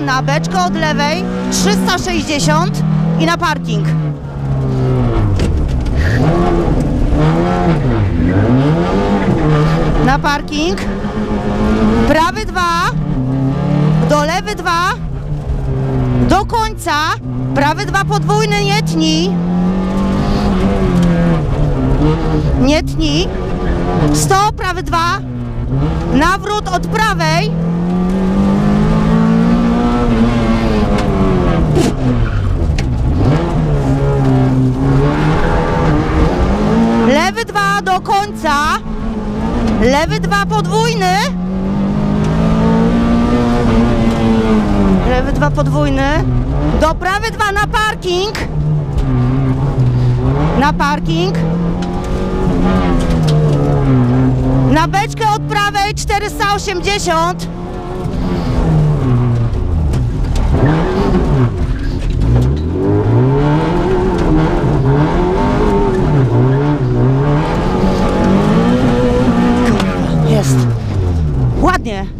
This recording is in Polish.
na beczkę od lewej 360 i na parking. Na parking. Prawy dwa. Do lewy dwa. Do końca. Prawy dwa podwójny, nie tnij. Nie tnij. 100, prawy dwa. Nawrót od prawej. Do końca. Lewy dwa podwójny. Lewy dwa podwójny. Do prawy dwa na parking. Na parking. Na beczkę od prawej 480. jest. Ładnie.